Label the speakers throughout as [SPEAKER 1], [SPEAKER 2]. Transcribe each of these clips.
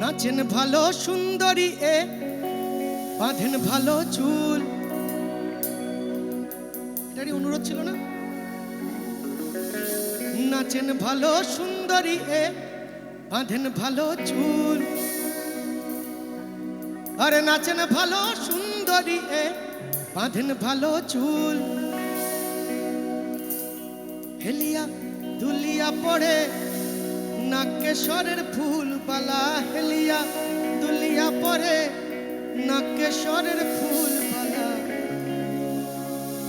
[SPEAKER 1] নাচেন ভালো সুন্দরী এ, বাঁধেন ভালো চুল। এটারই অনুরোধ ছিল না? নাচেন ভালো সুন্দরী এ, বাঁধেন ভালো চুল। আরে নাচেন ভালো সুন্দরী এ, বাঁধেন ভালো চুল। হেলিয়া দুলিয়া পড়ে নাকেশ্বরের ফুল বালা হেলিয়া দুলিয়া পড়ে নাকেশ্বরের ফুল বালা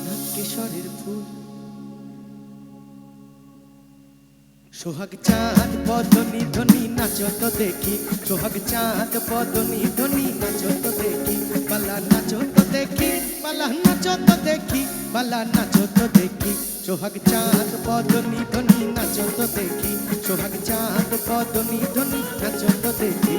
[SPEAKER 1] নাকেশ্বরের ফুল। সোহাগ চাঁদ বদনি ধনি নাচো তো দেখি। সোহাগ চাঁদ বদনি ধনি নাচো দেখি। বালা নাচো তো দেখি, বালা নাচো তো দেখি, বালা নাচো তো দেখি। সোহাগ চাঁদ বদনি ধনি নাচো তো দেখি। সোহাগ চাঁদ বদনি ধনি নাচো তো দেখি।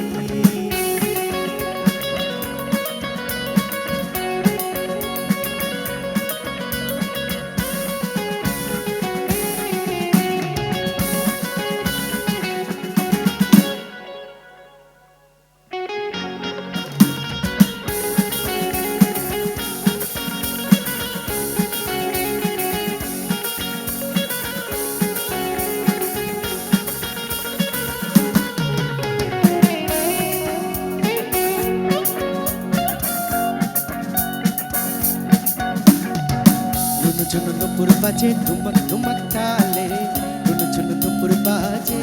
[SPEAKER 1] চুনু নুপুর বাজে ঠুমক ঠুমক তালে। নুনু চুনু নুপুর বাজে।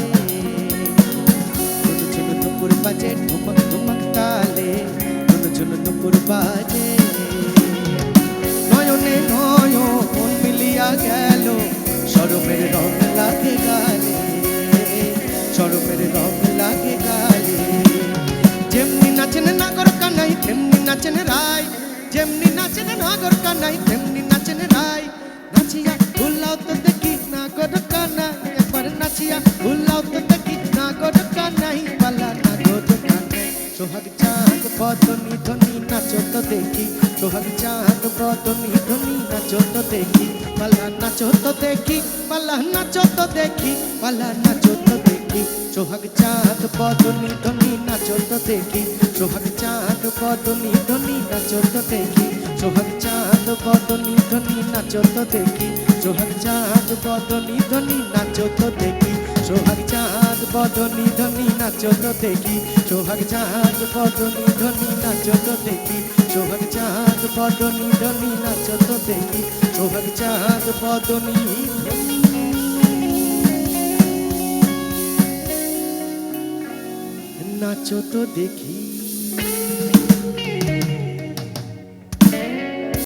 [SPEAKER 1] নুনু চুনু নুপুর বাজে ঠুমক ঠুমক তালে। নুনু চুনু নুপুর বাজে। নয়নে নয়ন মিলিয়া গেল সরমের রং লাগে গালে। সরমের রং লাগে গালে। যেমনি নাচেন নাগর কানাই তেমনি নাচেন রায়। যেমনি নাচেন নাগর কানাই তেমনি নাচেন রায়। বদনি ধনি, নাচো তো দেখি। সোহাগ চাঁদ, বদনি ধনি, নাচো তো দেখি। পালা নাচো তো দেখি পালা নাচো তো দেখি পালা নাচো তো দেখি। সোহাগ চাঁদ, বদনি ধনি, নাচো দেখি। সোহাগ চাঁদ, বদনি ধনি, নাচো দেখি। সোহাগ চাঁদ, বদনি ধনি, নাচো দেখি। সোহাগ চাঁদ, বদনি ধনি, নাচো দেখি। সোহাগ বদনি ধনি নাচো তো দেখি। সোহাগ চাঁদ বদনি ধনি নাচো তো দেখি। সোহাগ চাঁদ বদনি ধনি নাচো তো দেখি। সোহাগ চাঁদ বদনি নাচো তো দেখি।